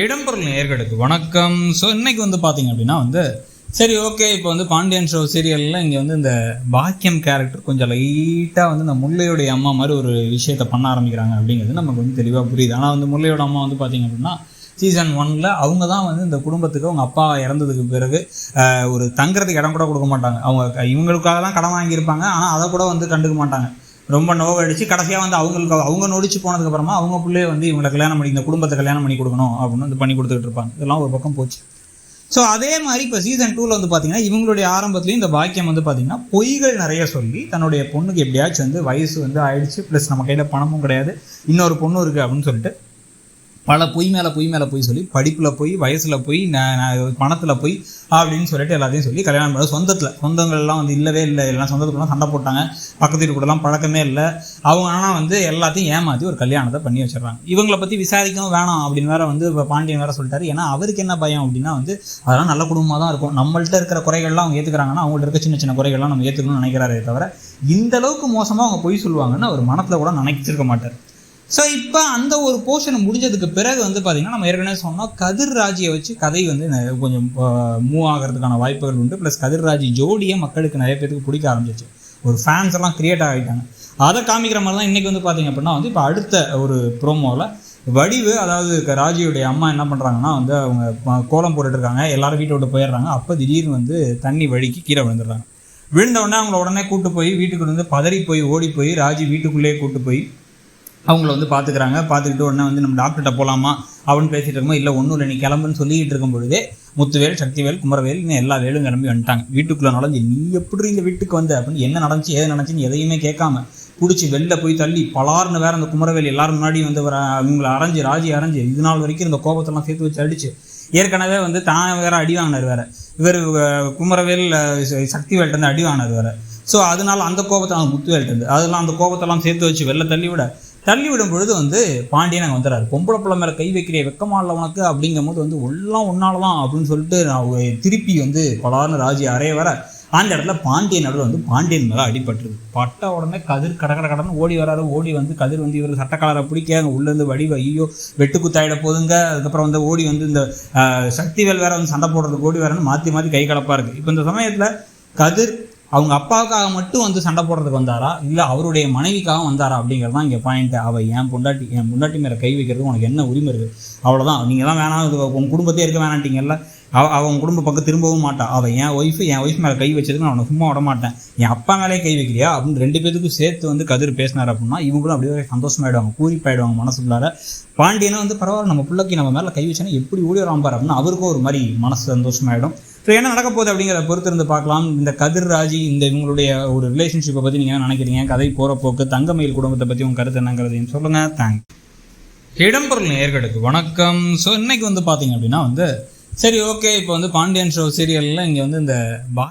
இடம்பொருள் நேர்களுக்கு வணக்கம். ஸோ இன்னைக்கு வந்து பார்த்தீங்க அப்படின்னா வந்து சரி ஓகே இப்போ வந்து பாண்டியன் ஷோ சீரியலில் இங்கே வந்து இந்த பாக்கியம் கேரக்டர் கொஞ்சம் லைட்டாக வந்து இந்த முல்லையுடைய அம்மா மாதிரி ஒரு விஷயத்த பண்ண ஆரம்பிக்கிறாங்க அப்படிங்கிறது நமக்கு வந்து தெளிவாக புரியுது. ஆனால் வந்து முல்லையோட அம்மா வந்து பார்த்தீங்க அப்படின்னா சீசன் ஒனில் அவங்க தான் வந்து இந்த குடும்பத்துக்கு அவங்க அப்பா இறந்ததுக்கு பிறகு ஒரு தங்குறதுக்கு இடம் கூட கொடுக்க மாட்டாங்க. அவங்க இவங்களுக்காக தான் கடன் வாங்கியிருப்பாங்க. ஆனால் அதை கூட வந்து கண்டுக்க மாட்டாங்க. ரொம்ப நோவடிச்சு கடைசியாக வந்து அவங்களுக்கு அவங்க நொடிச்சு போனதுக்கப்புறமா அவங்க பிள்ளைய வந்து இவங்களை கல்யாணம் பண்ணி இந்த குடும்பத்தை கல்யாணம் பண்ணி கொடுக்கணும் அப்படின்னு வந்து பண்ணி கொடுத்துட்டு இருப்பாங்க. இதெல்லாம் ஒரு பக்கம் போச்சு. ஸோ அதே மாதிரி இப்போ சீசன் டூவில் வந்து பார்த்தீங்கன்னா இவங்களுடைய ஆரம்பத்துலேயும் இந்த பாக்கியம் வந்து பார்த்தீங்கன்னா பொய்கள் நிறைய சொல்லி தன்னுடைய பொண்ணுக்கு எப்படியாச்சும் வந்து வயசு வந்து ஆயிடுச்சு ப்ளஸ் நம்ம கையில் பணமும் கிடையாது இன்னொரு பொண்ணு இருக்குது அப்படின்னு சொல்லிட்டு பல பொய் மேலே பொய் மேலே பொய் சொல்லி படிப்பில் போய் வயசில் போய் நான் பணத்தில் போய் அப்படின்னு சொல்லிட்டு எல்லாத்தையும் சொல்லி கல்யாணம் பண்ண சொந்தத்தில். சொந்தங்கள்லாம் வந்து இல்லவே இல்லை. எல்லாம் சொந்தத்துக்குலாம் சண்டை போட்டாங்க. பக்கத்து வீட்டு கூடலாம் பழக்கமே இல்லை. அவங்க ஆனால் வந்து எல்லாத்தையும் ஏமாற்றி ஒரு கல்யாணத்தை பண்ணி வச்சிடுறாங்க. இவங்களை பற்றி விசாரிக்கவும் வேணாம் அப்படின்னு வேற வந்து இப்போ பாண்டியன் வேற சொல்லிட்டாரு. ஏன்னா அவருக்கு என்ன பயம் அப்படின்னா வந்து அதெல்லாம் நல்ல குடும்பமாக தான் இருக்கும். நம்மள்ட்ட இருக்கிற குறைகள்லாம் அவங்க ஏற்றுக்கிறாங்கன்னா அவங்கள்ட்ட இருக்க சின்ன சின்ன குறைகள்லாம் நம்ம ஏற்றுக்கணும்னு நினைக்கிறாரே தவிர இந்த அளவுக்கு மோசமாக அவங்க பொய் சொல்லுவாங்கன்னு அவர் மனத்தில் கூட நினைச்சிருக்க மாட்டார். ஸோ இப்போ அந்த ஒரு போர்ஷன் முடிஞ்சதுக்கு பிறகு வந்து பார்த்தீங்கன்னா நம்ம ஏற்கனவே சொன்னோம் கதிர் ராஜியை வச்சு கதை வந்து கொஞ்சம் மூவ் ஆகிறதுக்கான வாய்ப்புகள் உண்டு. ப்ளஸ் கதிர் ராஜி ஜோடியை மக்களுக்கு நிறைய பேருக்கு பிடிக்க ஆரம்பிச்சிச்சு. ஒரு ஃபேன்ஸ் எல்லாம் கிரியேட் ஆகிட்டாங்க. அதை காமிக்கிற மாதிரி தான் இன்றைக்கி வந்து பார்த்தீங்க அப்படின்னா வந்து இப்போ அடுத்த ஒரு ப்ரோமோவில் வடிவு அதாவது ராஜியுடைய அம்மா என்ன பண்ணுறாங்கன்னா வந்து அவங்க கோலம் போட்டுட்டு இருக்காங்க. எல்லாரும் வீட்டை விட்டு போயிடுறாங்க. அப்போ திடீர்னு வந்து தண்ணி வழிக்கு கீழே விழுந்துடுறாங்க. விழுந்த உடனே அவங்கள உடனே கூட்டு போய் வீட்டுக்கு வந்து பதறி போய் ஓடி போய் ராஜி வீட்டுக்குள்ளேயே கூட்டு போய் அவங்கள வந்து பார்த்துக்கிறாங்க. பார்த்துக்கிட்டு உடனே வந்து நம்ம டாக்டர்கிட்ட போகலாமா அப்படின்னு பேசிகிட்டு இருக்கும்போது இல்லை ஒன்றும் இல்லை நீ கிளம்புன்னு சொல்லிக்கிட்டு இருக்கும் பொழுதே முத்துவேல் சக்திவேல் குமரவேல் இன்னும் எல்லா வேலும் கிளம்பி வந்துட்டாங்க. வீட்டுக்குள்ளே நடந்து நீ எப்படி இந்த வீட்டுக்கு வந்த? அப்படின்னு என்ன நடந்துச்சு ஏது நடந்துச்சுன்னு எதையுமே கேட்காம பிடிச்சி வெளில போய் தள்ளி பலார்னு வேற அந்த குமரவேல் எல்லாரும் முன்னாடி வந்து வர அவங்கள அரைஞ்சு ராஜி அரைஞ்சு இது நாள் வரைக்கும் இந்த கோபத்தெல்லாம் சேர்த்து வச்சு அடிச்சு ஏற்கனவே வந்து தான் வேற அடி வாங்கினார் வேற. இவர் குமரவேல் சக்திவேல்ட்ட இருந்து அடி வாங்கினார் வேற. ஸோ அதனால அந்த கோபத்தை அவன் முத்துவேல்ட்டு இருந்து அதெல்லாம் அந்த கோபத்தெல்லாம் சேர்த்து வச்சு வெளில தள்ளி விட தள்ளி விடும் பொழுது வந்து பாண்டியன் அங்கே வந்துடுறாரு பொம்பளை பிள்ளை மேலே கை வைக்கிற வெக்கமா உனக்கு? அப்படிங்கும் போது வந்து எல்லாம் ஒன்னால தான் அப்படின்னு சொல்லிட்டு நான் திருப்பி வந்து பலார்னு ராஜி அறைய வர அந்த இடத்துல பாண்டியன் நடுவில் வந்து பாண்டியன் மேலே அடிபட்டுருது. பட்ட உடனே கதிர் கட கட கடன்னு ஓடி வராரு. ஓடி வந்து கதிர் வந்து இவர் சட்டக்காலரை பிடிக்க அங்கே உள்ளேருந்து வடிவ ஐயோ வெட்டுக்குத்தாயிட போதுங்க. அதுக்கப்புறம் வந்து ஓடி வந்து இந்த சக்திவேல் வேற வந்து சண்டை போடுறதுக்கு ஓடி வரன்னு மாற்றி மாற்றி கை கலப்பாக இருக்குது இப்போ இந்த சமயத்தில் கதிர் அவங்க அப்பாவுக்காக மட்டும் வந்து சண்டை போடுறதுக்கு வந்தாரா? இல்லை அவருடைய மனைவிக்காக வந்தாரா? அப்படிங்கிறது தான் இங்கே பாயிண்ட் அவள் என் பொண்டாட்டி என் பொண்டாட்டி மேலே கை வைக்கிறதுக்கு உனக்கு என்ன உரிமை இருக்குது அவ்வளோதான் நீங்கள் தான் வேணாம். இது உன் குடும்பத்தையே இருக்க வேணான்ட்டீங்கல்ல அவ அவன் குடும்ப பக்கம் திரும்பவும் மாட்டான் அவள் என் ஒய்ஃபு என் ஒய்ஃப் மேலே கை வச்சதுக்கு நான் அவனை சும்மா விட மாட்டேன். என் அப்பா மேலே கை வைக்கிறியா? அப்படின்னு ரெண்டு பேத்துக்கும் சேர்த்து வந்து கதிர் பேசினார் அப்படின்னா இவங்களும் அப்படியே சந்தோஷமாயிடுவாங்க. பூரிப்பாயிடுவாங்க மனசுக்குள்ளார. பாண்டியனும் வந்து பரவாயில்ல நம்ம பிள்ளைக்கு நம்ம மேலே கை வச்சோன்னா எப்படி ஓடி வராம பாரு அப்படின்னு அவருக்கும் ஒரு மாதிரி மனசு சந்தோஷமாயிடும். ஸோ என்ன நடக்க போகுது அப்படிங்கிறத பொறுத்து இருந்து பார்க்கலாம். இந்த கதிர் ராஜி இந்த இவங்களுடைய ஒரு ரிலேஷன்ஷிப்பை பற்றி நீங்கள் என்ன நினைக்கிறீங்க? கதை போகிற போக்கு தங்கமயில் குடும்பத்தை பற்றி உங்கள் கருத்து என்னங்கிறதையும் சொல்லுங்கள் தேங்க்ஸ் இடம்பொருள் நேர்களுக்கு வணக்கம். ஸோ இன்னைக்கு வந்து பார்த்தீங்க அப்படின்னா வந்து சரி ஓகே இப்போ வந்து பாண்டியன் ஷோ சீரியலில் இங்கே வந்து இந்த பா